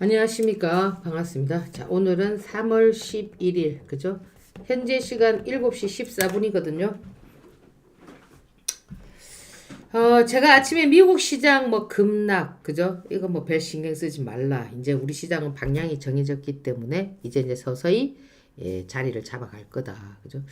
안녕하십니까. 반갑습니다. 자, 오늘은 3월 11일, 그죠? 현재 시간 7시 14분이거든요. 어, 제가 아침에 미국 시장 뭐 급락, 그죠? 이거 뭐 별 신경 쓰지 말라. 이제 우리 시장은 방향이 정해졌기 때문에 이제 이제 서서히 예, 자리를 잡아갈 거다. 그죠?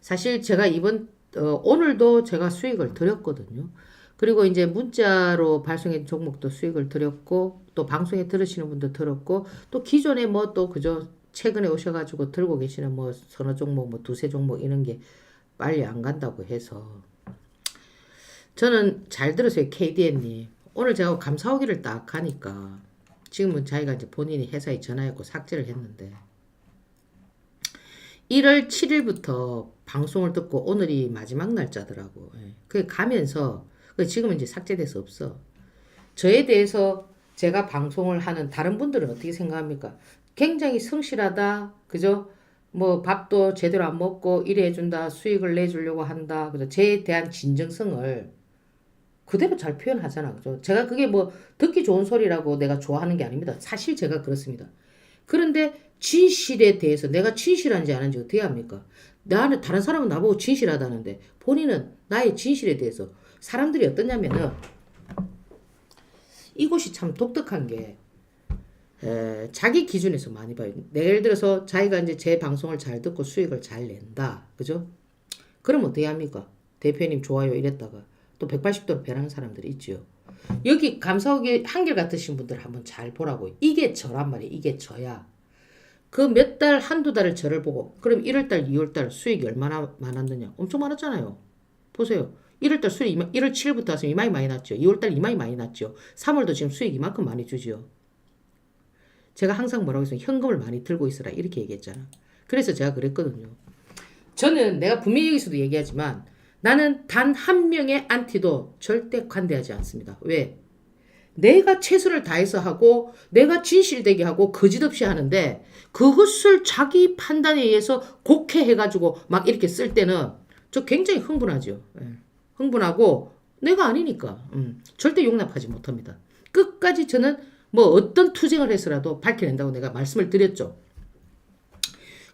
사실 제가 이번, 어, 오늘도 제가 수익을 드렸거든요. 그리고 이제 문자로 발송한 종목도 수익을 드렸고, 또 방송에 들으시는 분도 들었고, 또 기존에 뭐 또 그저 최근에 오셔가지고 들고 계시는 뭐 서너 종목, 뭐 두세 종목 이런 게 빨리 안 간다고 해서. 저는 잘 들으세요, KDN님. 오늘 제가 감사오기를 딱 하니까, 지금은 자기가 이제 본인이 회사에 전화했고 삭제를 했는데, 1월 7일부터 방송을 듣고 오늘이 마지막 날짜더라고. 예. 그게 가면서, 그 지금은 이제 삭제돼서 없어. 저에 대해서 제가 방송을 하는 다른 분들은 어떻게 생각합니까? 굉장히 성실하다, 그죠? 뭐 밥도 제대로 안 먹고 일해 준다, 수익을 내주려고 한다, 그죠? 저에 대한 진정성을 그대로 잘 표현하잖아, 그죠? 제가 그게 뭐 듣기 좋은 소리라고 내가 좋아하는 게 아닙니다. 사실 제가 그렇습니다. 그런데 진실에 대해서 내가 진실한지 아닌지 어떻게 합니까? 나는 다른 사람은 나보고 진실하다는데 본인은 나의 진실에 대해서 사람들이 어떠냐면은 이곳이 참 독특한 게 에, 자기 기준에서 많이 봐요. 예를 들어서 자기가 이제 제 방송을 잘 듣고 수익을 잘 낸다. 그죠? 그럼 어떻게 합니까? 대표님 좋아요 이랬다가 또 180도로 변하는 사람들이 있지요. 여기 감사하게 한결같으신 분들 한번 잘 보라고. 이게 저란 말이에요. 이게 저야. 그 몇 달, 한두 달을 저를 보고, 그럼 1월달, 2월달 수익이 얼마나 많았느냐? 엄청 많았잖아요. 보세요. 1월달 수익, 이마, 1월 7일부터 와서 이만이 많이 났죠. 2월달 이만이 많이 났죠. 3월도 지금 수익 이만큼 많이 주지요. 제가 항상 뭐라고 했어요? 현금을 많이 들고 있으라. 이렇게 얘기했잖아. 그래서 제가 그랬거든요. 저는 내가 분명히 여기서도 얘기하지만 나는 단 한 명의 안티도 절대 관대하지 않습니다. 왜? 내가 최선을 다해서 하고 내가 진실되게 하고 거짓없이 하는데 그것을 자기 판단에 의해서 곡해해가지고 막 이렇게 쓸 때는 저 굉장히 흥분하죠. 예. 흥분하고 내가 아니니까 음, 절대 용납하지 못합니다. 끝까지 저는 뭐 어떤 투쟁을 해서라도 밝혀낸다고 내가 말씀을 드렸죠.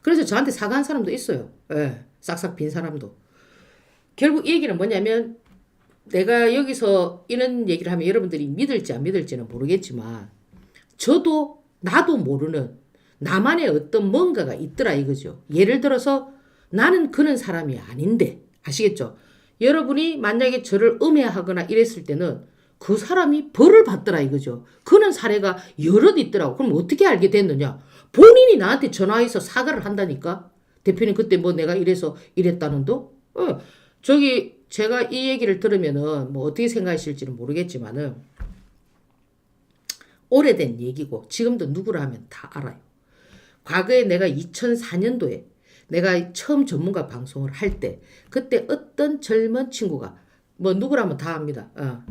그래서 저한테 사과한 사람도 있어요. 예, 싹싹 빈 사람도. 결국 이 얘기는 뭐냐면 내가 여기서 이런 얘기를 하면 여러분들이 믿을지 안 믿을지는 모르겠지만 저도 나도 모르는 나만의 어떤 뭔가가 있더라 이거죠. 예를 들어서 나는 그런 사람이 아닌데 아시겠죠? 여러분이 만약에 저를 음해하거나 이랬을 때는 그 사람이 벌을 받더라 이거죠. 그런 사례가 여럿 있더라고. 그럼 어떻게 알게 됐느냐? 본인이 나한테 전화해서 사과를 한다니까. 대표님 그때 뭐 내가 이래서 이랬다는 도? 어, 저기 제가 이 얘기를 들으면은 뭐 어떻게 생각하실지는 모르겠지만은 오래된 얘기고 지금도 누구라 하면 다 알아요. 과거에 내가 2004년도에 내가 처음 전문가 방송을 할 때 그때 어떤 젊은 친구가 뭐 누구라면 다 압니다. 어.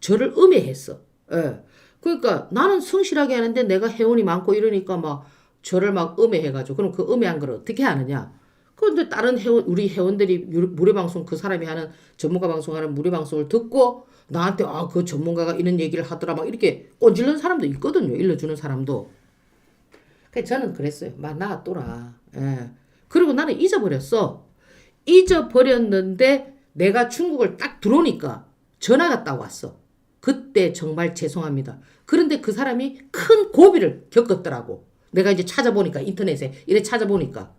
저를 음해했어. 예. 그러니까 나는 성실하게 하는데 내가 회원이 많고 이러니까 막 저를 막 음해해가지고 그럼 그 음해한 걸 어떻게 하느냐? 그런데 다른 회원 우리 회원들이 유- 무료 방송 그 사람이 하는 전문가 방송하는 무료 방송을 듣고 나한테 아 그 전문가가 이런 얘기를 하더라 막 이렇게 꼰질는 사람도 있거든요. 일러주는 사람도. 그래서 저는 그랬어요. 막 놔둬라. 예. 그리고 나는 잊어버렸어. 잊어버렸는데 내가 중국을 딱 들어오니까 전화가 딱 왔어. 그때 정말 죄송합니다. 그런데 그 사람이 큰 고비를 겪었더라고. 내가 이제 찾아보니까 인터넷에 이래 찾아보니까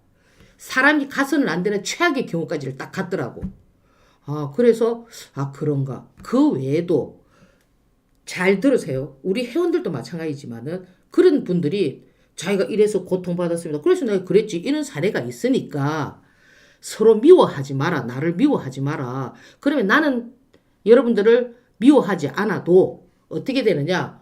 사람이 가서는 안 되는 최악의 경우까지를 딱 갔더라고. 아, 그래서 아 그런가. 그 외에도 잘 들으세요. 우리 회원들도 마찬가지지만은 그런 분들이 자기가 이래서 고통받았습니다. 그래서 내가 그랬지. 이런 사례가 있으니까 서로 미워하지 마라. 나를 미워하지 마라. 그러면 나는 여러분들을 미워하지 않아도 어떻게 되느냐?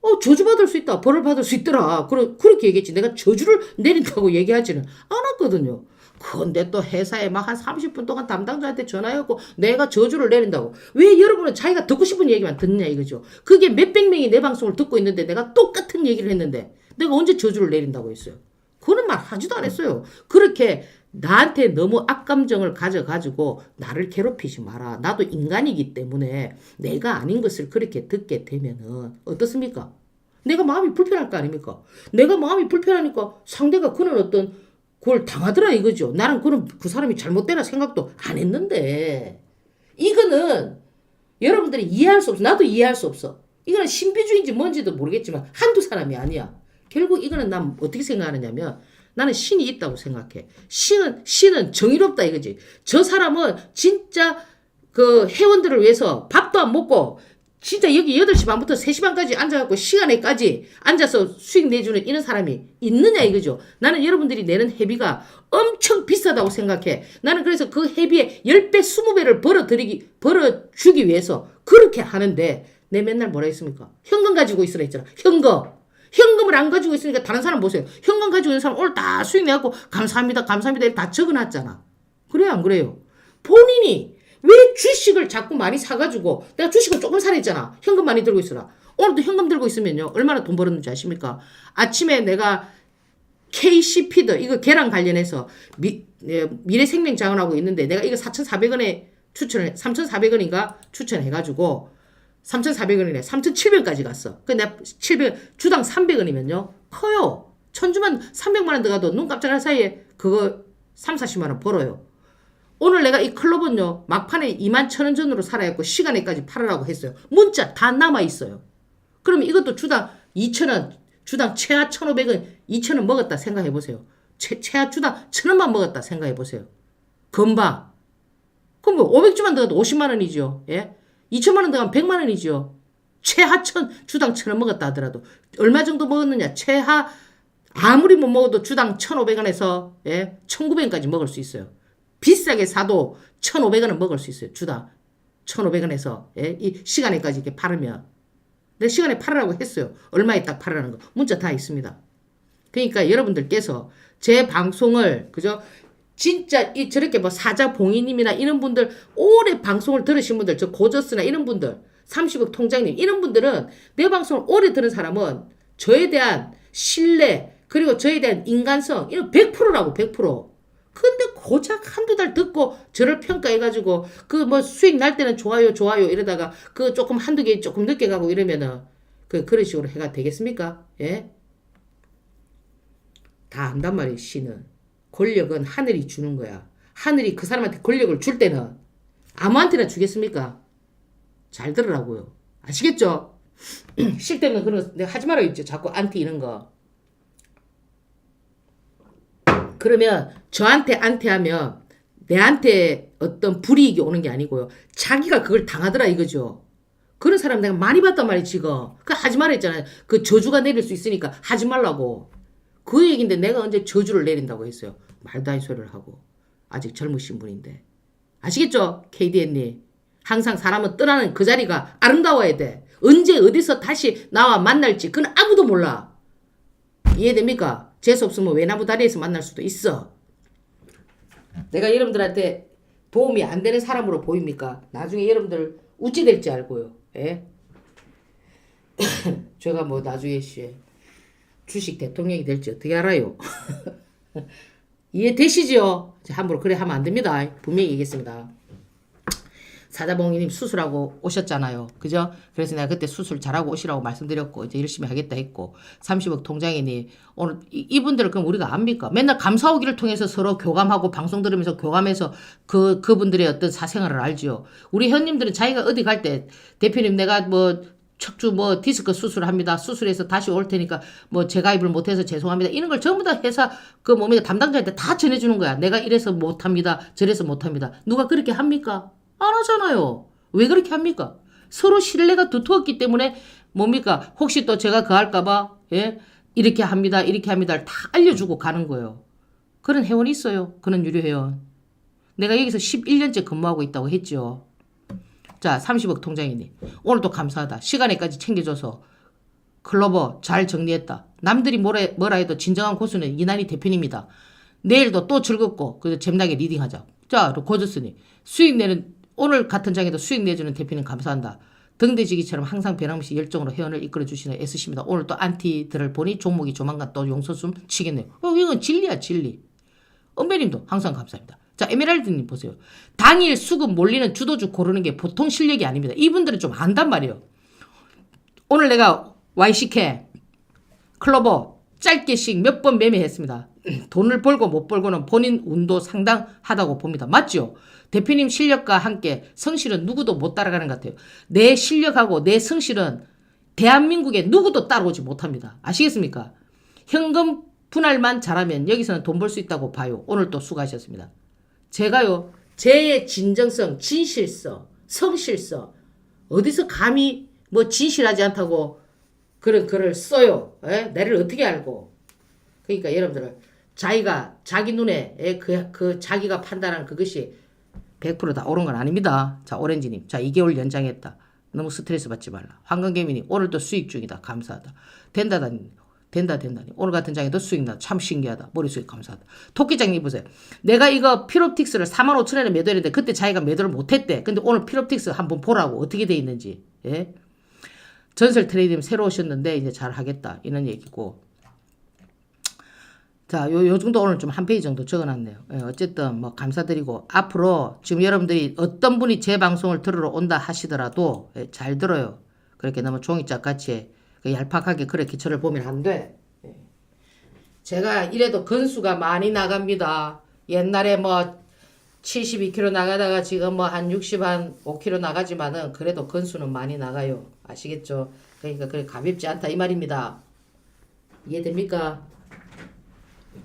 어, 저주받을 수 있다. 벌을 받을 수 있더라. 그러, 그렇게 얘기했지. 내가 저주를 내린다고 얘기하지는 않았거든요. 근데 또 회사에 막 한 30분 동안 담당자한테 전화해갖고 내가 저주를 내린다고. 왜 여러분은 자기가 듣고 싶은 얘기만 듣느냐 이거죠. 그게 몇백 명이 내 방송을 듣고 있는데 내가 똑같은 얘기를 했는데 내가 언제 저주를 내린다고 했어요. 그런 말 하지도 않았어요. 그렇게 나한테 너무 악감정을 가져가지고 나를 괴롭히지 마라. 나도 인간이기 때문에 내가 아닌 것을 그렇게 듣게 되면은 어떻습니까? 내가 마음이 불편할 거 아닙니까? 내가 마음이 불편하니까 상대가 그런 어떤 그걸 당하더라 이거죠. 나는 그런 그 사람이 잘못되나 생각도 안 했는데 이거는 여러분들이 이해할 수 없어. 나도 이해할 수 없어. 이거는 신비주의인지 뭔지도 모르겠지만 한두 사람이 아니야. 결국 이거는 난 어떻게 생각하느냐면 나는 신이 있다고 생각해. 신은 신은 정의롭다 이거지. 저 사람은 진짜 그 회원들을 위해서 밥도 안 먹고 진짜 여기 8시 반부터 3시 반까지 앉아갖고 시간에까지 앉아서 수익 내주는 이런 사람이 있느냐 이거죠. 나는 여러분들이 내는 회비가 엄청 비싸다고 생각해. 나는 그래서 그 회비에 10배, 20배를 벌어들이기, 벌어주기 위해서 그렇게 하는데 내 맨날 뭐라 했습니까? 현금 가지고 있으라 했잖아. 현금. 현금을 안 가지고 있으니까 다른 사람 보세요. 현금 가지고 있는 사람 오늘 다 수익 내갖고 감사합니다, 감사합니다 다 적어놨잖아. 그래요, 안 그래요? 본인이 왜 주식을 자꾸 많이 사가지고 내가 주식을 조금 사냈잖아. 현금 많이 들고 있어라. 오늘도 현금 들고 있으면요. 얼마나 돈 벌었는지 아십니까? 아침에 내가 KC피드 이거 계란 관련해서 미, 예, 미래생명 자원하고 있는데 내가 이거 4,400원에 추천을 3,400원인가 추천해가지고 3,400원이네 3,700원까지 갔어. 그 내가 700 주당 300원이면요 커요. 천주만 300만 원 들어가도 눈 깜짝할 사이에 그거 3, 40만 원 벌어요. 오늘 내가 이 클럽은요 막판에 2만 천원 전으로 살아있고 시간에까지 팔으라고 했어요. 문자 다 남아 있어요. 그러면 이것도 주당 2천 원, 주당 최하 1,500원, 2천 원 먹었다 생각해 보세요. 최, 최하 주당 천 원만 먹었다 생각해 보세요. 금방. 그럼 뭐 500주만 들어도 50만 원이죠. 예? 2천만 원 들어가면 100만 원이죠. 최하 천 주당 천원 먹었다 하더라도 얼마 정도 먹었느냐? 최하 아무리 못 먹어도 주당 1,500원에서 예? 1,900원까지 먹을 수 있어요. 비싸게 사도 1,500원은 먹을 수 있어요. 주당 1,500원에서 예? 이 시간에까지 이렇게 팔으면 내 시간에 팔으라고 했어요. 얼마에 딱 팔으라는 거 문자 다 있습니다. 그러니까 여러분들께서 제 방송을 그죠? 진짜 이 저렇게 뭐 사자 봉이님이나 이런 분들 오래 방송을 들으신 분들 저 고저스나 이런 분들 30억 통장님 이런 분들은 내 방송을 오래 들은 사람은 저에 대한 신뢰 그리고 저에 대한 인간성 이런 100%라고 100%. 근데 고작 한두 달 듣고 저를 평가해가지고 그 뭐 수익 날 때는 좋아요 좋아요 이러다가 그 조금 한두 개 조금 늦게 가고 이러면은 그 그런 식으로 해가 되겠습니까? 예? 다 안단 말이에요 신은 권력은 하늘이 주는 거야 하늘이 그 사람한테 권력을 줄 때는 아무한테나 주겠습니까? 잘 들으라고요 아시겠죠? 쓸데없는 그런 거 내가 하지 말아 있죠 자꾸 안티 이런 거 그러면 저한테 안티하면 내한테 어떤 불이익이 오는 게 아니고요. 자기가 그걸 당하더라 이거죠. 그런 사람 내가 많이 봤단 말이야 지금. 그 하지 말라 했잖아요. 그 저주가 내릴 수 있으니까 하지 말라고. 그 얘기인데 내가 언제 저주를 내린다고 했어요. 말도 아닌 소리를 하고. 아직 젊으신 분인데. 아시겠죠? KDN님. 항상 사람은 떠나는 그 자리가 아름다워야 돼. 언제 어디서 다시 나와 만날지 그건 아무도 몰라. 이해됩니까? 재수 없으면 외나무 다리에서 만날 수도 있어. 내가 여러분들한테 도움이 안 되는 사람으로 보입니까? 나중에 여러분들 우찌 될지 알고요. 예? 제가 뭐 나중에 씨 주식 대통령이 될지 어떻게 알아요? 이해되시죠? 함부로 그래 하면 안 됩니다. 분명히 얘기했습니다. 사자봉이님 수술하고 오셨잖아요. 그죠? 그래서 내가 그때 수술 잘하고 오시라고 말씀드렸고, 이제 열심히 하겠다 했고, 30억 통장이니, 오늘, 이- 이분들을 그럼 우리가 압니까? 맨날 감사오기를 통해서 서로 교감하고, 방송 들으면서 교감해서 그, 그분들의 어떤 사생활을 알지요. 우리 현님들은 자기가 어디 갈 때, 대표님 내가 뭐, 척추 뭐 디스크 수술합니다. 수술해서 다시 올 테니까 뭐 재가입을 못해서 죄송합니다. 이런 걸 전부 다 회사 그 몸에 담당자한테 다 전해주는 거야. 내가 이래서 못합니다. 저래서 못합니다. 누가 그렇게 합니까? 안 하잖아요. 왜 그렇게 합니까? 서로 신뢰가 두터웠기 때문에 뭡니까? 혹시 또 제가 그 할까봐 예 이렇게 합니다. 이렇게 합니다. 다 알려주고 가는 거예요. 그런 회원이 있어요. 그런 유료 회원. 내가 여기서 11년째 근무하고 있다고 했죠. 자, 30억 통장이니. 오늘도 감사하다. 시간에까지 챙겨줘서 클로버 잘 정리했다. 남들이 뭐라, 뭐라 해도 진정한 고수는 이난희 대표님이다. 내일도 또 즐겁고 그래서 잼나게 리딩하자. 자, 고저스니 수익 내는 오늘 같은 장에도 수익 내주는 대표님 감사한다. 등대지기처럼 항상 변함없이 열정으로 회원을 이끌어 주시는 애쓰십니다. 오늘 또 안티들을 보니 종목이 조만간 또 용서숨 치겠네요. 어, 이건 진리야 진리. 은배님도 항상 감사합니다. 자, 에메랄드님 보세요. 당일 수급 몰리는 주도주 고르는 게 보통 실력이 아닙니다. 이분들은 좀 안단 말이에요. 오늘 내가 YCK 클로버 짧게씩 몇 번 매매했습니다. 돈을 벌고 못 벌고는 본인 운도 상당하다고 봅니다. 맞죠? 대표님 실력과 함께 성실은 누구도 못 따라가는 것 같아요. 내 실력하고 내 성실은 대한민국에 누구도 따라오지 못합니다. 아시겠습니까? 현금 분할만 잘하면 여기서는 돈 벌 수 있다고 봐요. 오늘 또 수고하셨습니다. 제가요, 제 진정성, 진실성, 성실성, 어디서 감히 뭐 진실하지 않다고 그런 글을 써요. 에? 나를 어떻게 알고. 그러니까 여러분들, 자기가, 자기 눈에, 에, 그, 그 자기가 판단한 그것이 100%다 옳은 건 아닙니다. 자, 오렌지님. 자, 2개월 연장했다. 너무 스트레스 받지 말라. 황금개미님, 오늘도 수익 중이다. 감사하다. 된다다니. 된다, 된다니. 오늘 같은 장에도 수익 나. 참 신기하다. 머리 수익 감사하다. 토끼장님 보세요. 내가 이거 피롭틱스를 4만 5천 원에 매도했는데 그때 자기가 매도를 못했대. 근데 오늘 피롭틱스 한번 보라고. 어떻게 돼 있는지. 예? 전설 트레이딩 새로 오셨는데 이제 잘 하겠다. 이런 얘기고. 자, 요, 요 정도 오늘 좀 한 페이지 정도 적어놨네요. 예, 어쨌든 뭐 감사드리고 앞으로 지금 여러분들이 어떤 분이 제 방송을 들으러 온다 하시더라도 예, 잘 들어요. 그렇게 너무 종이짝 같이 그 얄팍하게 그렇게 저를 보면 안 돼. 예. 제가 이래도 건수가 많이 나갑니다. 옛날에 뭐 72kg 나가다가 지금 뭐 한 60, 한 5kg 나가지만은 그래도 건수는 많이 나가요. 아시겠죠? 그러니까 그래 가볍지 않다 이 말입니다. 이해됩니까?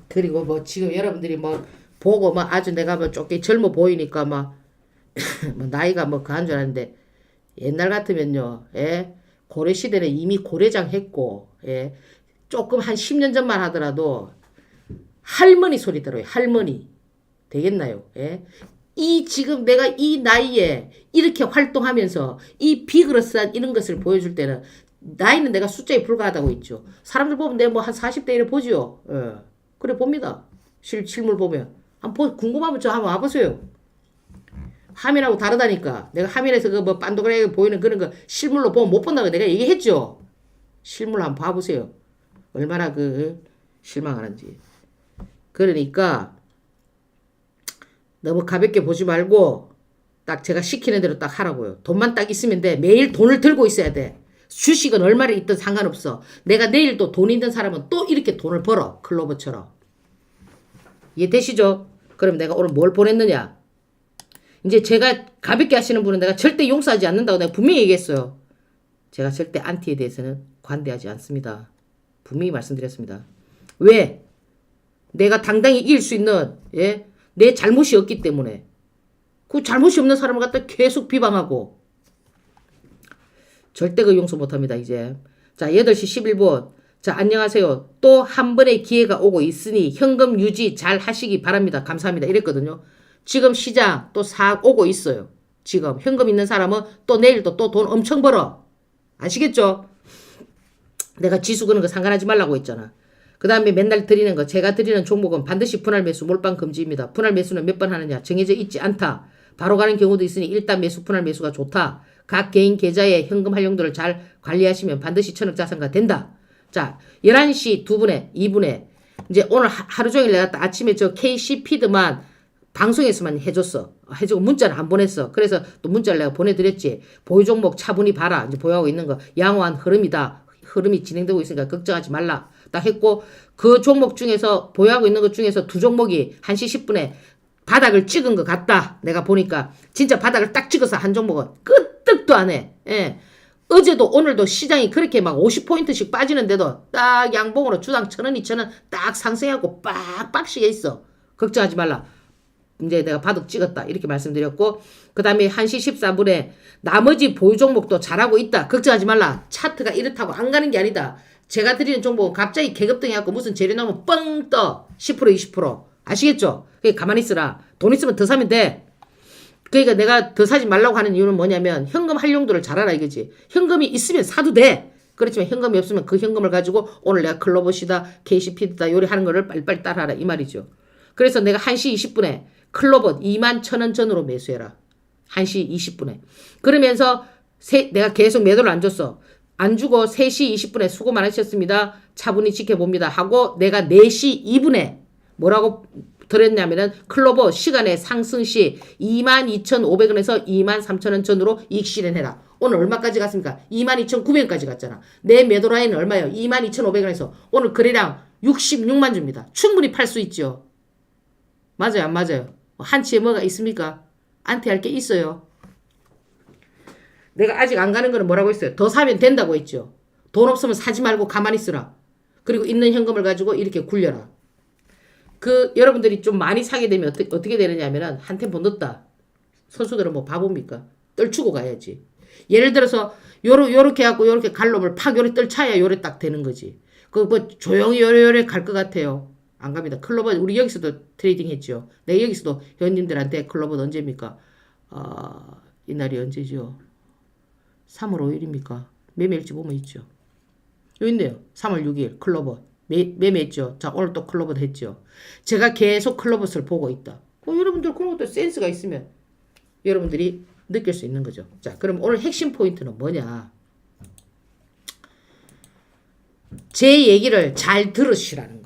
그리고 뭐 지금 여러분들이 뭐 보고 뭐 아주 내가 뭐 조금 젊어 보이니까 막 뭐 나이가 뭐 그한 줄 알았는데 옛날 같으면요, 예, 고려 시대는 이미 고려장 했고, 예, 조금 한 10년 전만 하더라도 할머니 소리 들어요, 할머니 되겠나요? 예, 이 지금 내가 이 나이에 이렇게 활동하면서 이 비그러스한 이런 것을 보여줄 때는 나이는 내가 숫자에 불과하다고 있죠. 사람들 보면 내가 뭐한 40대 이래 보지요. 예. 그래 봅니다. 실, 실물 보면. 한번 보, 궁금하면 저 한번 와보세요. 화면하고 다르다니까. 내가 화면에서 그 뭐 반도그라게 보이는 그런 거 실물로 보면 못 본다고 내가 얘기했죠. 실물 한번 봐보세요. 얼마나 그 실망하는지. 그러니까 너무 가볍게 보지 말고 딱 제가 시키는 대로 딱 하라고요. 돈만 딱 있으면 돼. 매일 돈을 들고 있어야 돼. 주식은 얼마를 있든 상관없어. 내가 내일 또 돈 있는 사람은 또 이렇게 돈을 벌어. 클로버처럼. 이해되시죠? 그럼 내가 오늘 뭘 보냈느냐? 이제 제가 가볍게 하시는 분은 내가 절대 용서하지 않는다고 내가 분명히 얘기했어요. 제가 절대 안티에 대해서는 관대하지 않습니다. 분명히 말씀드렸습니다. 왜? 내가 당당히 이길 수 있는 예? 내 잘못이 없기 때문에 그 잘못이 없는 사람을 갖다 계속 비방하고 절대 그 용서 못합니다 이제 자 8시 11분 자 안녕하세요 또 한 번의 기회가 오고 있으니 현금 유지 잘 하시기 바랍니다 감사합니다 이랬거든요 지금 시장 또 사 오고 있어요 지금 현금 있는 사람은 또 내일도 또 돈 엄청 벌어 아시겠죠 내가 지수 그런 거 상관하지 말라고 했잖아 그 다음에 맨날 드리는 거 제가 드리는 종목은 반드시 분할 매수 몰빵 금지입니다. 분할 매수는 몇 번 하느냐 정해져 있지 않다. 바로 가는 경우도 있으니 일단 매수 분할 매수가 좋다. 각 개인 계좌의 현금 활용도를 잘 관리하시면 반드시 천억 자산가 된다. 자 11시 두 분에 2분에 이제 오늘 하- 하루 종일 내가 또 아침에 저 KC 피드만 방송에서만 해줬어. 해주고 문자를 안 보냈어. 그래서 또 문자를 내가 보내드렸지. 보유 종목 차분히 봐라. 이제 보유하고 있는 거 양호한 흐름이다. 흐름이 진행되고 있으니까 걱정하지 말라. 딱 했고 그 종목 중에서 보유하고 있는 것 중에서 두 종목이 1시 10분에 바닥을 찍은 것 같다. 내가 보니까 진짜 바닥을 딱 찍어서 한 종목은 끄떡도 안 해. 예. 어제도 오늘도 시장이 그렇게 막 50포인트씩 빠지는데도 딱 양봉으로 주당 천 원, 이천 원 딱 상승하고 빡빡시게 있어. 걱정하지 말라. 이제 내가 바둑 찍었다. 이렇게 말씀드렸고, 그 다음에 1시 14분에 나머지 보유 종목도 잘하고 있다. 걱정하지 말라. 차트가 이렇다고 안 가는 게 아니다. 제가 드리는 종목은 갑자기 계급등이 갖고 무슨 재료 나오면 뻥 떠. 10% 20%. 아시겠죠? 그게 가만히 있으라. 돈 있으면 더 사면 돼. 그러니까 내가 더 사지 말라고 하는 이유는 뭐냐면 현금 활용도를 잘 알아 이거지. 현금이 있으면 사도 돼. 그렇지만 현금이 없으면 그 현금을 가지고 오늘 내가 클로버시다, KCP다 요리하는 거를 빨리빨리 따라하라 이 말이죠. 그래서 내가 1시 20분에 클로버 2만 천 원 전으로 매수해라. 1시 20분에. 그러면서 세, 내가 계속 매도를 안 줬어. 안 주고 3시 20분에 수고 많으셨습니다. 차분히 지켜봅니다. 하고 내가 4시 2분에 뭐라고 드렸냐면은 클로버 시간의 상승 시 22,500원에서 23,000원 전으로 이익 실현해라. 오늘 얼마까지 갔습니까? 22,900원까지 갔잖아. 내 매도 라인은 얼마예요? 22,500원에서 오늘 거래량 66만 주입니다. 충분히 팔 수 있죠. 맞아요, 안 맞아요? 한치에 뭐가 있습니까? 안티할 게 있어요. 내가 아직 안 가는 거는 뭐라고 했어요? 더 사면 된다고 했죠. 돈 없으면 사지 말고 가만히 있으라. 그리고 있는 현금을 가지고 이렇게 굴려라. 그 여러분들이 좀 많이 사게 되면 어떻게, 어떻게 되느냐면은 한 템포 늦다. 선수들은 뭐 바보입니까? 떨치고 가야지. 예를 들어서 요러 요렇게 하고 요렇게 갈로을 팍 요래 떨차야 요래 딱 되는 거지. 그 뭐 조용히 요래 요래 갈 것 같아요. 안 갑니다. 클로버 우리 여기서도 트레이딩 했죠. 내가 여기서도 회원님들한테 클로버 언제입니까? 아 이날이 언제죠? 3월 5일입니까? 매매일지 보면 있죠. 여기 있네요. 3월 6일 클로버 매, 매매했죠. 자 오늘 또 클로버 했죠. 제가 계속 클로버스를 보고 있다. 어, 여러분들 그런 것도 센스가 있으면 여러분들이 느낄 수 있는 거죠. 자 그럼 오늘 핵심 포인트는 뭐냐? 제 얘기를 잘 들으시라는 거.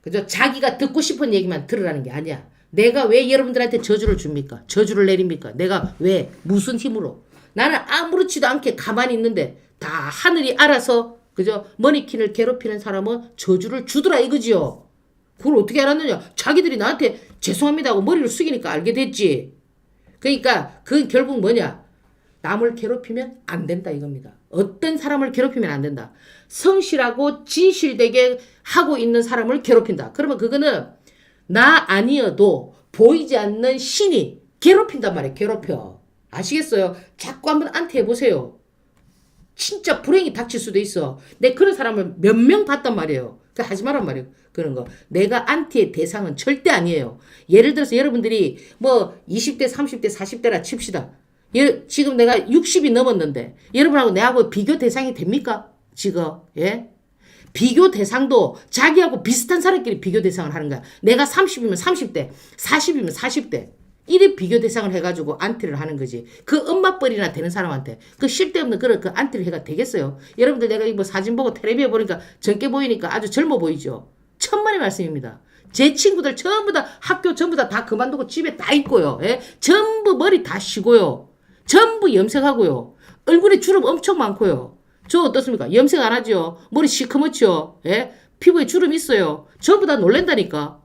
그죠? 자기가 듣고 싶은 얘기만 들으라는 게 아니야. 내가 왜 여러분들한테 저주를 줍니까? 저주를 내립니까? 내가 왜? 무슨 힘으로? 나는 아무렇지도 않게 가만히 있는데 다 하늘이 알아서 그죠? 머니킨을 괴롭히는 사람은 저주를 주더라 이거지요. 그걸 어떻게 알았느냐? 자기들이 나한테 죄송합니다 하고 머리를 숙이니까 알게 됐지. 그러니까 그건 결국 뭐냐? 남을 괴롭히면 안 된다 이겁니다. 어떤 사람을 괴롭히면 안 된다. 성실하고 진실되게 하고 있는 사람을 괴롭힌다. 그러면 그거는 나 아니어도 보이지 않는 신이 괴롭힌단 말이에요. 괴롭혀. 아시겠어요? 자꾸 한번 안티 해보세요. 진짜 불행이 닥칠 수도 있어. 내 그런 사람을 몇 명 봤단 말이에요. 그 하지 말란 말이에요. 그런 거. 내가 안티의 대상은 절대 아니에요. 예를 들어서 여러분들이 뭐 20대, 30대, 40대라 칩시다. 예, 지금 내가 60이 넘었는데 여러분하고 내하고 비교 대상이 됩니까? 지금 예? 비교 대상도 자기하고 비슷한 사람끼리 비교 대상을 하는 거야. 내가 30이면 30대, 40이면 40대. 이래 비교 대상을 해가지고 안티를 하는 거지. 그 엄마뻘이나 되는 사람한테 그 쓸데없는 그런 그 안티를 해가 되겠어요. 여러분들 내가 이뭐 사진 보고 텔레비에 보니까 젊게 보이니까 아주 젊어 보이죠. 천만의 말씀입니다. 제 친구들 전부 다 학교 전부 다 다 그만두고 집에 다 있고요. 예? 전부 머리 다 쉬고요. 전부 염색하고요. 얼굴에 주름 엄청 많고요. 저 어떻습니까? 염색 안 하죠? 머리 시커멓죠? 예? 피부에 주름 있어요. 전부 다 놀랜다니까.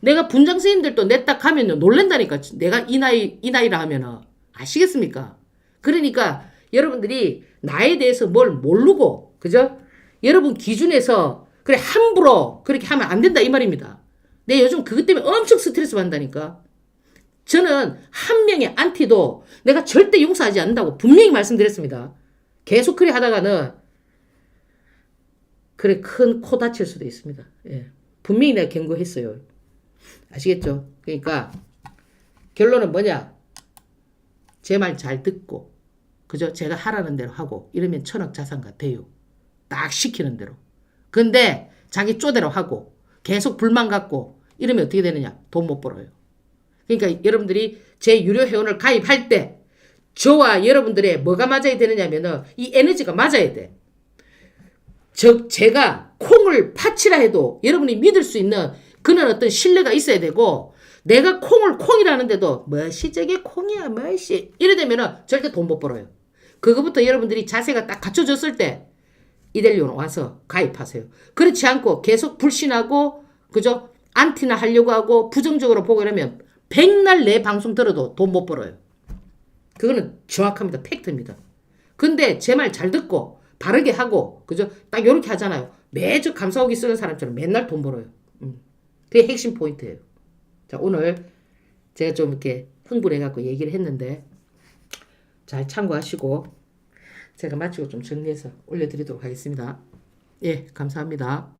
내가 분장 선생님들도 내 딱 가면요. 놀랜다니까. 내가 이 나이, 이 나이라 하면은. 아시겠습니까? 그러니까 여러분들이 나에 대해서 뭘 모르고, 그죠? 여러분 기준에서 그래 함부로 그렇게 하면 안 된다 이 말입니다. 내 요즘 그것 때문에 엄청 스트레스 받는다니까. 저는 한 명의 안티도 내가 절대 용서하지 않는다고 분명히 말씀드렸습니다. 계속 그래 하다가는 그래 큰 코 다칠 수도 있습니다. 예. 분명히 내가 경고했어요. 아시겠죠? 그러니까 결론은 뭐냐? 제 말 잘 듣고 그죠? 제가 하라는 대로 하고 이러면 천억 자산가 돼요. 딱 시키는 대로. 근데 자기 쪼대로 하고 계속 불만 갖고 이러면 어떻게 되느냐? 돈 못 벌어요. 그러니까 여러분들이 제 유료 회원을 가입할 때 저와 여러분들의 뭐가 맞아야 되느냐면은 이 에너지가 맞아야 돼. 즉 제가 콩을 파치라 해도 여러분이 믿을 수 있는 그런 어떤 신뢰가 있어야 되고 내가 콩을 콩이라는데도 뭐시 저게 콩이야 뭐시 이래 되면은 절대 돈 못 벌어요. 그거부터 여러분들이 자세가 딱 갖춰졌을 때 이델리온 와서 가입하세요. 그렇지 않고 계속 불신하고 그죠? 안티나 하려고 하고 부정적으로 보고 이러면 백날 내 방송 들어도 돈 못 벌어요. 그거는 정확합니다. 팩트입니다. 근데 제 말 잘 듣고 바르게 하고 그죠? 딱 요렇게 하잖아요. 매주 감사오기 쓰는 사람처럼 맨날 돈 벌어요. 음. 그게 핵심 포인트예요. 자, 오늘 제가 좀 이렇게 흥분해갖고 얘기를 했는데 잘 참고하시고 제가 마치고 좀 정리해서 올려드리도록 하겠습니다. 예, 감사합니다.